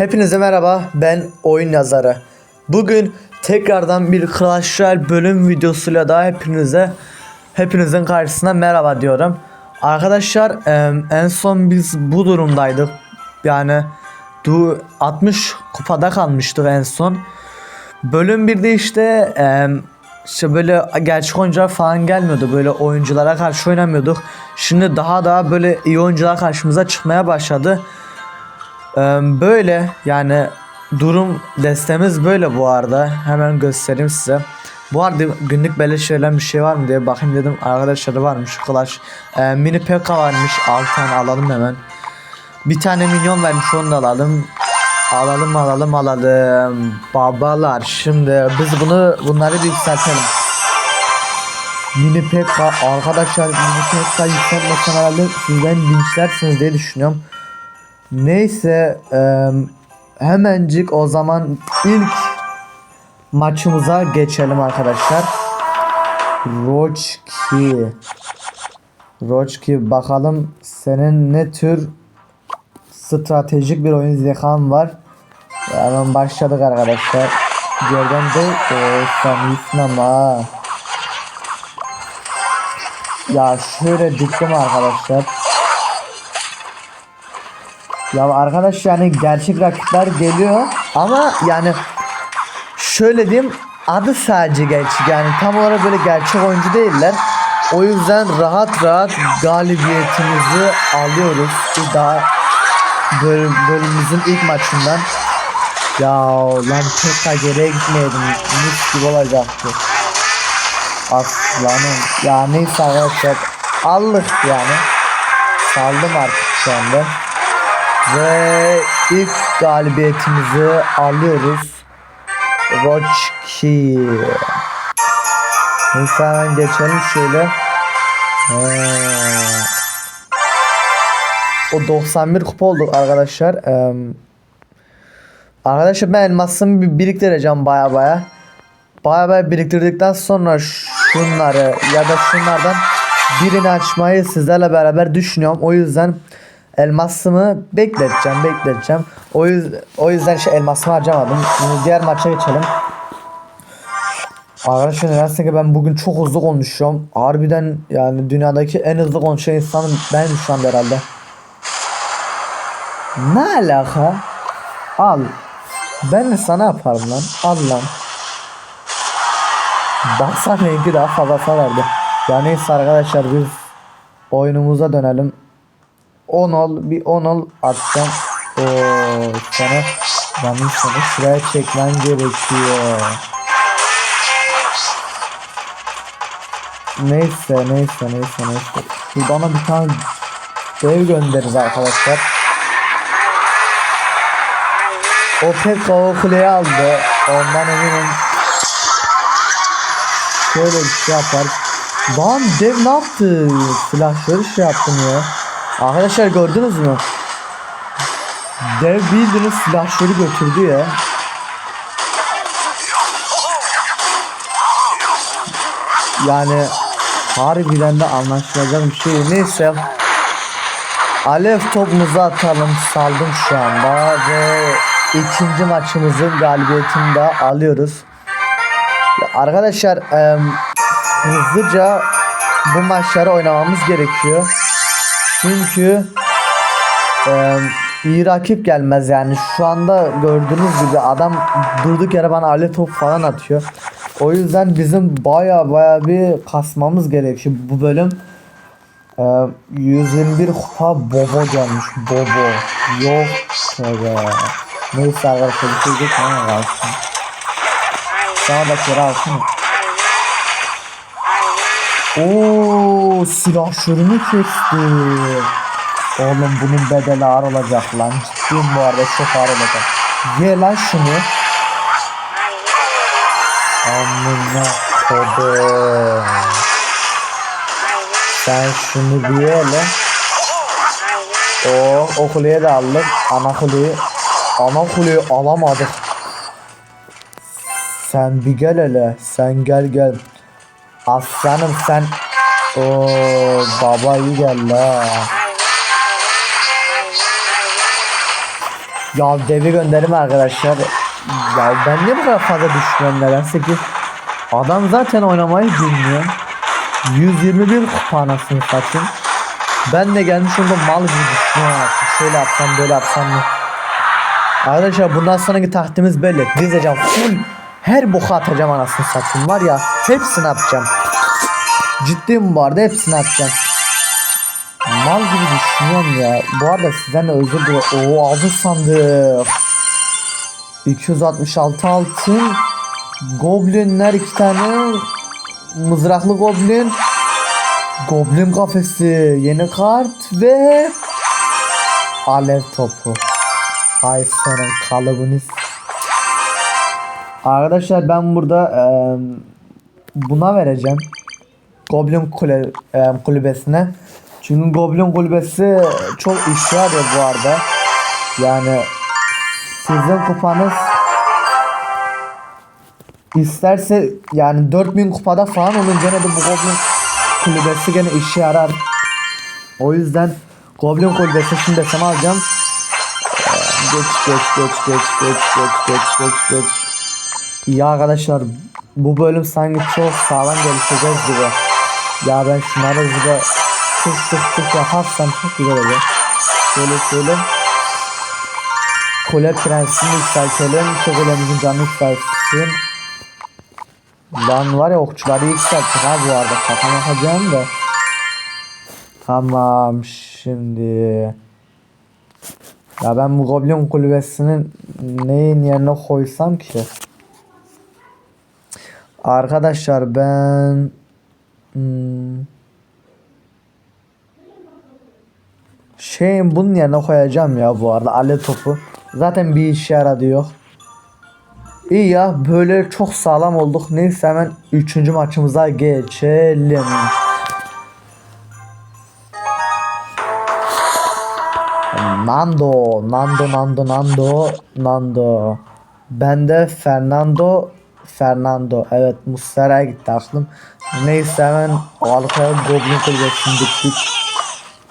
Hepinize merhaba ben oyun yazarı. Bugün tekrardan bir Clash Royale bölüm videosuyla daha hepinize hepinizin karşısına merhaba diyorum. Arkadaşlar en son biz bu durumdaydık. Yani du 60 kupada kalmıştık en son. Bölüm 1'de işte işte böyle gerçek oyuncular falan gelmiyordu. Böyle oyunculara karşı oynamıyorduk. Şimdi daha daha böyle iyi oyuncular karşımıza çıkmaya başladı. Böyle yani durum destemiz böyle bu arada. Hemen göstereyim size. Bu arada günlük beleş verilen bir şey var mı diye bakayım dedim. Arkadaşlar varmış Clash. Ee, mini PK varmış. 6 tane alalım hemen. Bir tane minyon vermiş onu da alalım. Alalım alalım alalım. Babalar şimdi biz bunu bunları bir yükseltelim. Mini PK arkadaşlar mini PK yükseltmesen herhalde sizden linçlersiniz diye düşünüyorum. Neyse eee, hemencik o zaman ilk maçımıza geçelim arkadaşlar. Roçki. Roçki bakalım senin ne tür stratejik bir oyun zekan var. Hemen başladık arkadaşlar. Gördüm de o sen iyisin ama. Ya şöyle diktim arkadaşlar. Ya arkadaş yani gerçek rakipler geliyor ama yani şöyle diyeyim adı sadece gerçek yani tam olarak böyle gerçek oyuncu değiller. O yüzden rahat rahat galibiyetimizi alıyoruz. Bir daha bölüm, bölümümüzün ilk maçından. Ya lan tekrar geriye gitmeydim. Mis gibi olacaktı. Aslanım. Ya neyse arkadaşlar. Aldık yani. Saldım artık şu anda. Ve ilk galibiyetimizi alıyoruz. Roçki. Neyse hemen geçelim şöyle. Ee, o 91 kupa olduk arkadaşlar. Ee, arkadaşlar ben elmasımı bir biriktireceğim baya baya. Baya baya biriktirdikten sonra şunları ya da şunlardan birini açmayı sizlerle beraber düşünüyorum. O yüzden elmasımı bekleteceğim, bekleteceğim. O yüzden o yüzden şey elmasımı harcamadım. Şimdi diğer maça geçelim. Arkadaşlar ki ben bugün çok hızlı konuşuyorum. Harbiden yani dünyadaki en hızlı konuşan insanım ben şu anda herhalde. Ne alaka? Al. Ben de sana yaparım lan. Al lan. Baksana rengi daha fazla verdi. Ya neyse arkadaşlar biz oyunumuza dönelim. 10 ol bir 10 ol atacağım. Oo sana benim sana şuraya çekmen gerekiyor. Neyse neyse neyse neyse. Bir bana bir tane dev göndeririz arkadaşlar. O pek o kuleyi aldı. Ondan eminim. Şöyle bir şey yapar. Lan dev ne yaptı? Silahları şey yaptım ya. Arkadaşlar gördünüz mü? Dev bildiğiniz silahları götürdü ya. Yani harbiden de anlaşılacak bir şey. Neyse. Alev topumuzu atalım. Saldım şu anda ve ikinci maçımızın galibiyetini de alıyoruz. Arkadaşlar em, hızlıca bu maçları oynamamız gerekiyor. Çünkü e, iyi rakip gelmez yani şu anda gördüğünüz gibi adam durduk yere bana alev top falan atıyor. O yüzden bizim baya baya bir kasmamız gerekiyor bu bölüm. E, 121 kupa Bobo gelmiş Bobo. Yok tövbe. Neyse arkadaşlar bir şey kalsın. Sana da kere alsın. Oo silah şırını kesti. Oğlum bunun bedeli ağır olacak lan. Ciddiyim bu arada çok ağır olacak. Ye lan şunu. Amına kodum. Sen şunu bir ye lan. O, o kuleyi de aldık. Ana kuleyi. Ana kuleyi alamadık. Sen bir gel hele. Sen gel gel. Aslanım sen. O baba iyi gel la. Ya devi gönderim arkadaşlar. Ya ben niye bu kadar fazla düşünüyorum nedense ki. Adam zaten oynamayı bilmiyor. 121 kupa anasını satayım. Ben de gelmiş onda mal gibi düşünüyorum. Şöyle yapsam böyle yapsam mı? Arkadaşlar bundan sonraki taktiğimiz belli. Dizeceğim full. Her boku atacağım anasını satayım var ya. Hepsini atacağım. Ciddiyim bu arada hepsini atacağım. Mal gibi düşünüyorum ya. Bu arada sizden de özür dilerim. Oo altın sandık. 266 altın. Goblinler iki tane. Mızraklı goblin. Goblin kafesi. Yeni kart ve alev topu. Hay senin kalıbınız. Arkadaşlar ben burada eee, buna vereceğim. Goblin kule, eee, kulübesine. Çünkü Goblin kulübesi çok yarıyor bu arada. Yani sizin kupanız isterse yani 4000 kupada falan olun gene de bu Goblin kulübesi gene işe yarar. O yüzden Goblin kulübesi şimdi desem alacağım. Geç geç geç geç geç geç geç geç geç. Ya arkadaşlar bu bölüm sanki çok sağlam gelişeceğiz gibi. Ya ben şunları hızlıca tık tık tık yaparsam çok güzel olur. Şöyle şöyle. Kule prensini yükseltelim. Kulemizin canını yükseltsin. Lan var ya okçuları yükselttik ha bu arada. Şaka yapacağım da. Tamam şimdi. Ya ben bu goblin kulübesinin neyin yerine koysam ki? Arkadaşlar ben hmm, şeyin bunun yerine koyacağım ya bu arada ale topu. Zaten bir işe yaradı yok. İyi ya böyle çok sağlam olduk. Neyse hemen 3. maçımıza geçelim. Nando, Nando, Nando, Nando, Nando. Bende Fernando, Fernando. Evet Muslera'ya gitti aklım. Neyse hemen arkaya Goblin kulübesini diktik.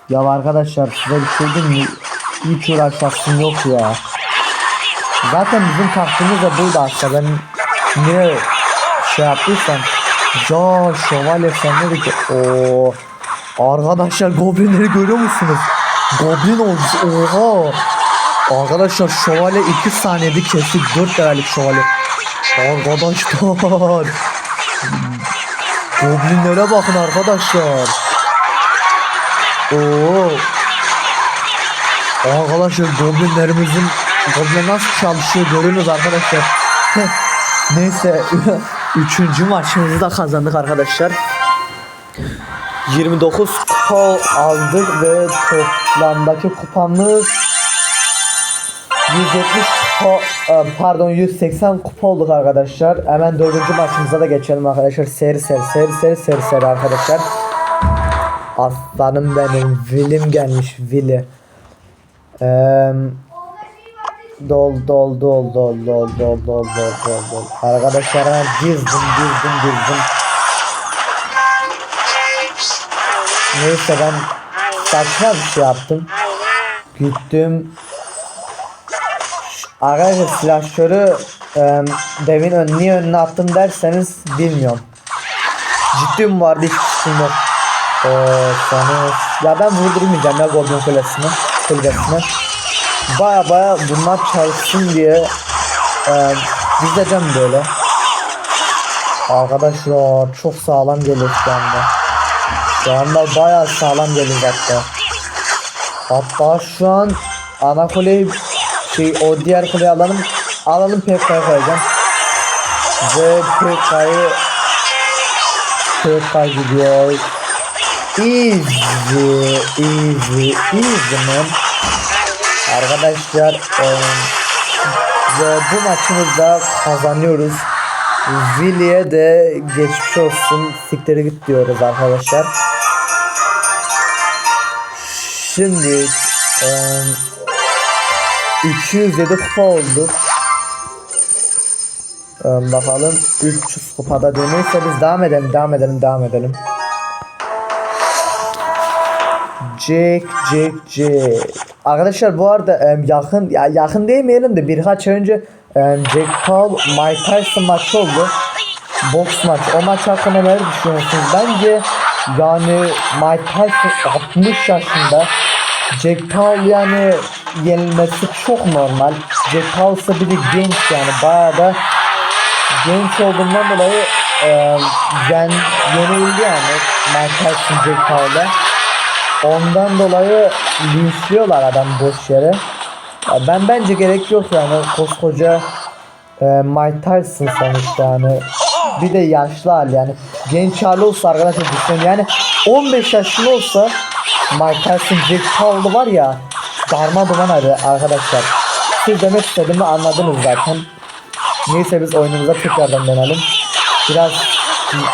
Ya arkadaşlar size bir şey diyeyim mi? Hiç uğraşasım yok ya. Zaten bizim taktiğimiz de buydu aslında. Ben niye şey yaptıysam. Ya şövalye sen dedi ki? Oo. Arkadaşlar goblinleri görüyor musunuz? Goblin olmuş. Oha. Arkadaşlar şövalye 2 saniyede kestik 4 levellik şövalye. Arkadaşlar. Goblinlere bakın arkadaşlar. Oo. Arkadaşlar goblinlerimizin goblin nasıl çalışıyor görüyorsunuz arkadaşlar. Neyse üçüncü maçımızı da kazandık arkadaşlar. 29 kupa aldık ve toplamdaki kupamız 170 kupa e, pardon 180 kupa olduk arkadaşlar. Hemen dördüncü maçımıza da geçelim arkadaşlar. Seri seri seri seri seri seri arkadaşlar. Aslanım benim. Will'im gelmiş. Will'i. Eee Dol dol dol dol dol dol dol dol dol dol. Arkadaşlar dizdim dizdim dizdim. Neyse ben saçma bir şey yaptım. Gittim. Arkadaşlar silahşörü e, devin ön, niye önüne attım derseniz bilmiyorum. Ciddiyim vardı hiç fikrim yok. Oo, sanırım. Ya ben vurdurmayacağım ya Goblin Kulesi'ne. Kulübesine. Baya baya bunlar çalışsın diye e, dizeceğim böyle. Arkadaşlar çok sağlam geliyor şu anda. Şu anda baya sağlam geliyor hatta. Hatta şu an ana kuleyi şey o diğer kuleyi alalım. Alalım PK'ya koyacağım. Ve PK'yı PK gidiyor. Easy, easy, easy man. Arkadaşlar eee, ve bu maçımızda kazanıyoruz. Vili'ye de geçmiş olsun sikleri git diyoruz arkadaşlar. Şimdi eee 207 kupa oldu. Eee, bakalım 300 kupada dönüyorsa biz devam edelim devam edelim devam edelim. Jack Jack Jack Arkadaşlar bu arada yakın ya yakın demeyelim de birkaç önce Jack Paul Mike Tyson maçı oldu. Boks maç. O maç hakkında neler düşünüyorsunuz? Bence yani Mike Tyson 60 yaşında Jack Paul yani yenilmesi çok normal. Jack Paul ise bir de genç yani bayağı da genç olduğundan dolayı e, yen, yenildi yani Mike Tyson Jack Paul'a. Ondan dolayı linçliyorlar adam boş yere. Ben bence gerek yok yani koskoca e, Mike Tyson sonuçta yani. Bir de yaşlı hali yani. Genç hali olsa arkadaşlar düşünün yani 15 yaşında olsa Mike Tyson Jack Paul'u var ya darma duman hadi arkadaşlar. Siz demek istediğimi anladınız zaten. Neyse biz oyunumuza tekrardan dönelim. Biraz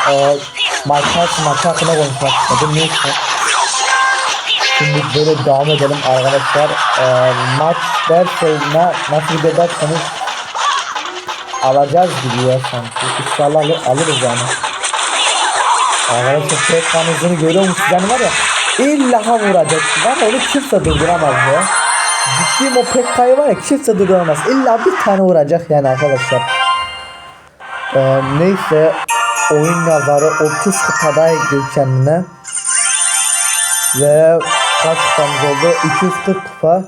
e, Mike Tyson maçı hakkında konuşmak istedim. Neyse. Şimdi böyle devam edelim arkadaşlar. E, maç dersine nasıl bir derseniz alacağız gibi ya sanki. İnşallah alır, alırız yani. Arkadaşlar tek hızını görüyor musunuz? Yani var ya illa vuracak. Ya onu kimse durduramaz ya. Ciddiyim o Pekka'yı var ya kimse durduramaz. İlla bir tane vuracak yani arkadaşlar. Ee, neyse oyun yazarı 30 kupada ekliyor kendine. Ve kaç kupamız oldu? 240 kupa.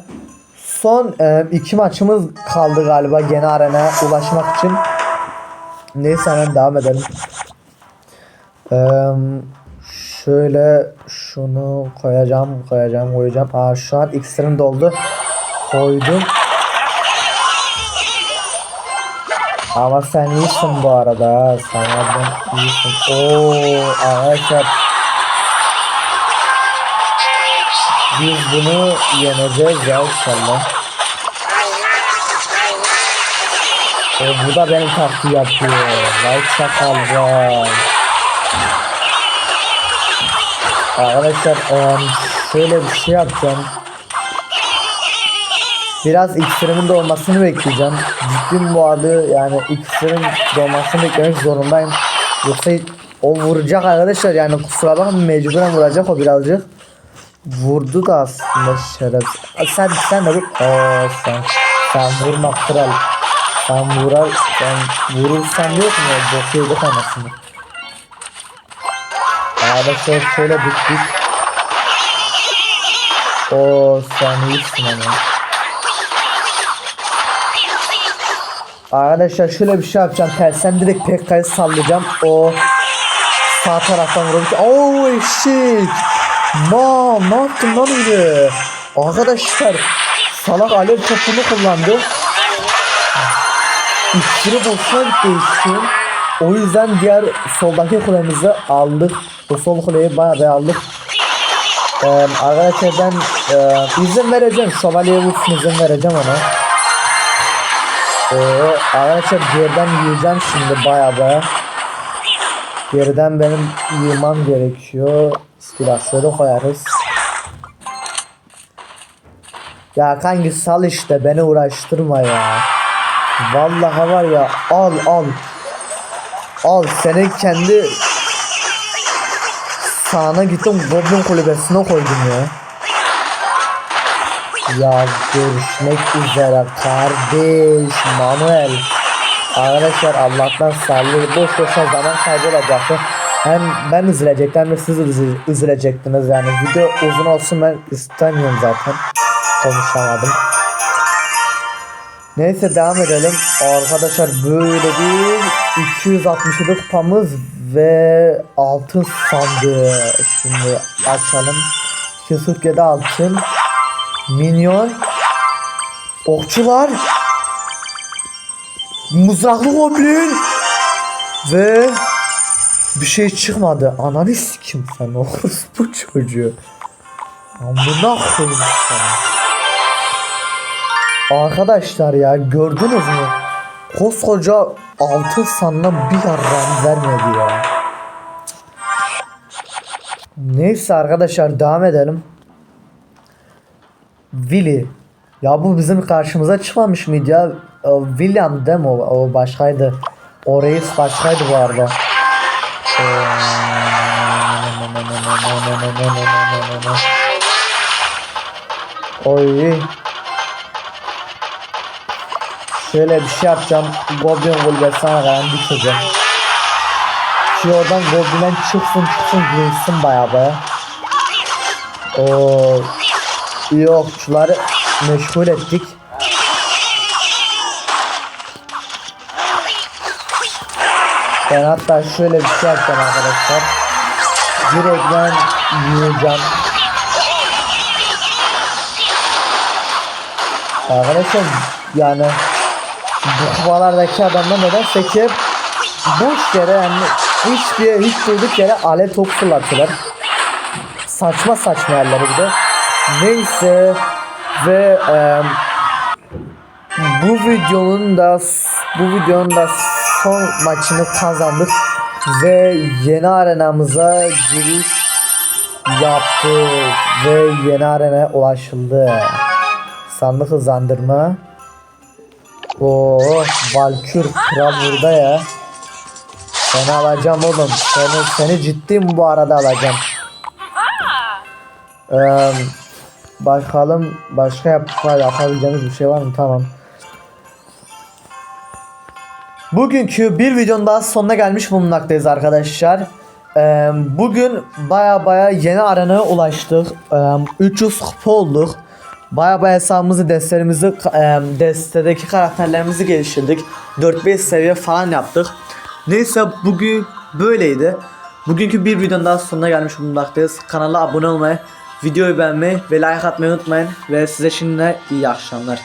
Son e, iki maçımız kaldı galiba gene arena ulaşmak için. Neyse hemen devam edelim. Ee, şöyle şunu koyacağım, koyacağım, koyacağım. Aa şu an iksirim doldu. Koydum. Ama sen iyisin bu arada. Sen harbiden iyisin. Oo arkadaşlar. Biz bunu yeneceğiz ya inşallah. O bu da benim taktiği yapıyor. Vay çakal Arkadaşlar şöyle bir şey yapacağım. Biraz iksirimin dolmasını bekleyeceğim. Ciddiyim bu adı yani iksirin dolmasını beklemek zorundayım. Yoksa o vuracak arkadaşlar yani kusura bakma mecburen vuracak o birazcık. Vurdu da aslında şeref. Sen sen de vur. Oo, sen sen vurma kral. Sen vurar sen vurursan yok mu? Bokuyduk anasını. Arkadaşlar şöyle bittik. O sen iyisin ama. Arkadaşlar şöyle bir şey yapacağım. Tersen direkt Pekka'yı sallayacağım. O sağ taraftan vuracak. Oo eşek. Ma ne yaptın lan öyle? Arkadaşlar salak alev topunu kullandı. İksiri boşuna gitti. O yüzden diğer soldaki kulemizi aldık. Bu sol kuleyi bayağı bir aldık. Ee, arkadaşlar ben e, izin vereceğim. Şövalyeye vursun izin vereceğim ona. Oo, arkadaşlar geriden yiyeceğim şimdi baya baya. Geriden benim yığmam gerekiyor. Silahları koyarız. Ya kanki sal işte beni uğraştırma ya. Vallahi var ya al al. Al senin kendi sağına gittim Goblin kulübesine koydum ya. Ya görüşmek üzere kardeş Manuel. Arkadaşlar Allah'tan sallıyor. Boş boşuna zaman kaybı olacaktı. Hem ben üzülecektim hem siz üzü- üzülecektiniz yani. Video uzun olsun ben istemiyorum zaten. Konuşamadım. Neyse devam edelim. Arkadaşlar böyle bir 267 kupamız ve altın sandığı. Şimdi açalım. 247 altın. Minyon. Okçular. Mızraklı goblin. Ve bir şey çıkmadı. Ananı sikim sen bu çocuğu. Amına koyayım sana. Arkadaşlar ya gördünüz mü? Koskoca altın sanına bir yarram vermedi ya. Neyse arkadaşlar devam edelim. Willy. Ya bu bizim karşımıza çıkmamış mıydı ya? William değil mi o? O başkaydı. O reis başkaydı bu arada. Oy. Şöyle bir şey yapacağım. Goblin kulübesine kadar dikeceğim. Ki oradan Goblin'den çıksın çıksın girsin baya baya. Oo. İyi okçuları meşgul ettik. Ben hatta şöyle bir şey yapacağım arkadaşlar. Direkt ben yiyeceğim. Arkadaşlar yani bu kuvalardaki adamlar nedense ki hep boş yere yani hiçbir hiç durduk yere alet top fırlatıyorlar. Saçma saçma yerlere bir de. Neyse ve eee bu videonun da bu videonun da son maçını kazandık ve yeni arenamıza giriş yaptık ve yeni arenaya ulaşıldı. Sandık hızlandırma. Oo, Valkür kral burada ya. Seni alacağım oğlum. Seni, seni ciddiyim bu arada alacağım. Eee bakalım başka yap yapabileceğimiz bir şey var mı? Tamam. Bugünkü bir videonun daha sonuna gelmiş bulunmaktayız arkadaşlar. Ee, bugün baya baya yeni arenaya ulaştık. Ee, 300 kupa olduk. Baya baya hesabımızı, destelerimizi, destedeki karakterlerimizi geliştirdik. 4-5 seviye falan yaptık. Neyse bugün böyleydi. Bugünkü bir videonun daha sonuna gelmiş bulunmaktayız. Kanala abone olmayı, videoyu beğenmeyi ve like atmayı unutmayın. Ve size şimdi iyi akşamlar.